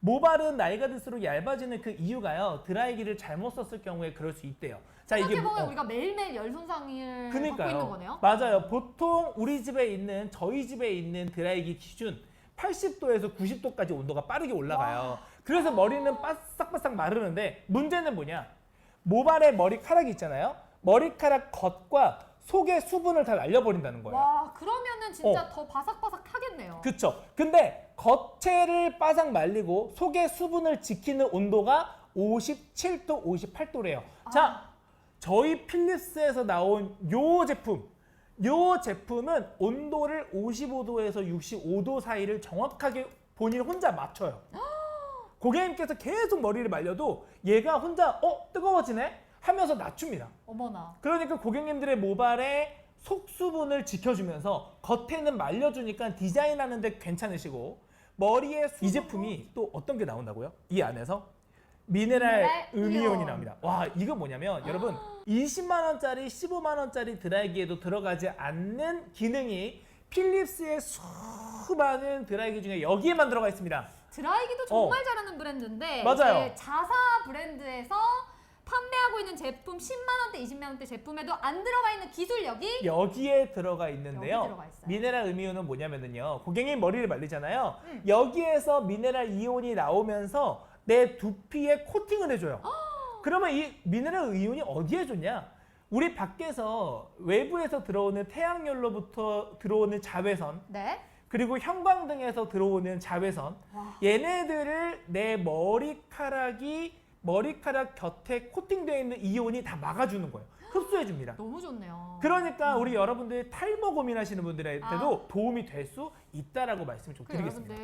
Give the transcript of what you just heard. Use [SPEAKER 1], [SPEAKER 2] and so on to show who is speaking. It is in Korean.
[SPEAKER 1] 모발은 나이가 들수록 얇아지는 그 이유가요. 드라이기를 잘못 썼을 경우에 그럴 수 있대요. 자 이게
[SPEAKER 2] 생각해보면
[SPEAKER 1] 뭐-
[SPEAKER 2] 우리가 매일매일 열 손상을 받고 있는. 거네요.
[SPEAKER 1] 맞아요. 보통 우리 집에 있는 저희 집에 있는 드라이기 기준 80도에서 90도까지 온도가 빠르게 올라가요. 그래서 머리는 바싹바싹 마르는데 문제는 뭐냐? 모발에 머리카락이 있잖아요. 머리카락 겉과 속의 수분을 다 날려버린다는 거예요.
[SPEAKER 2] 와 그러면은 진짜 더 바삭바삭 하겠네요.
[SPEAKER 1] 그쵸. 근데 겉체를 바싹 말리고 속의 수분을 지키는 온도가 57도, 58도래요. 자, 저희 필립스에서 나온 요 제품. 요 제품은 온도를 55도에서 65도 사이를 정확하게 본인 혼자 맞춰요. 고객님께서 계속 머리를 말려도 얘가 혼자 어 뜨거워지네 하면서 낮춥니다.
[SPEAKER 2] 어머나.
[SPEAKER 1] 그러니까 고객님들의 모발의 속수분을 지켜주면서 겉에는 말려주니까 디자인하는데 괜찮으시고 머리에 이 제품이 또 어떤 게 나온다고요? 이 안에서 미네랄
[SPEAKER 2] 미네랄
[SPEAKER 1] 음이온이
[SPEAKER 2] 음이온.
[SPEAKER 1] 나옵니다. 와 이거 뭐냐면 여러분 20만 원짜리 15만 원짜리 드라이기에도 들어가지 않는 기능이 필립스의 수많은 드라이기 중에 여기에만 들어가 있습니다.
[SPEAKER 2] 드라이기도 정말 잘하는 브랜드인데
[SPEAKER 1] 어. 맞아요.
[SPEAKER 2] 이제 자사 브랜드에서 판매하고 있는 제품 10만 원대, 20만 원대 제품에도 안 들어가 있는 기술력이
[SPEAKER 1] 여기에 들어가 있는데요.
[SPEAKER 2] 여기 들어가 있어요.
[SPEAKER 1] 미네랄 음이온은 뭐냐면요. 고객님 머리를 말리잖아요.
[SPEAKER 2] 음.
[SPEAKER 1] 여기에서 미네랄 이온이 나오면서 내 두피에 코팅을 해줘요. 그러면 이 미네랄 이온이 어디에 좋냐? 우리 밖에서 외부에서 들어오는 태양열로부터 들어오는 자외선
[SPEAKER 2] 네.
[SPEAKER 1] 그리고 형광등에서 들어오는 자외선
[SPEAKER 2] 와.
[SPEAKER 1] 얘네들을 내 머리카락이 머리카락 곁에 코팅되어 있는 이온이 다 막아주는 거예요. 흡수해 줍니다.
[SPEAKER 2] 너무 좋네요.
[SPEAKER 1] 그러니까 우리 여러분들 탈모 고민하시는 분들한테도 도움이 될 수 있다라고 말씀을 좀
[SPEAKER 2] 그
[SPEAKER 1] 드리겠습니다.
[SPEAKER 2] 여러분들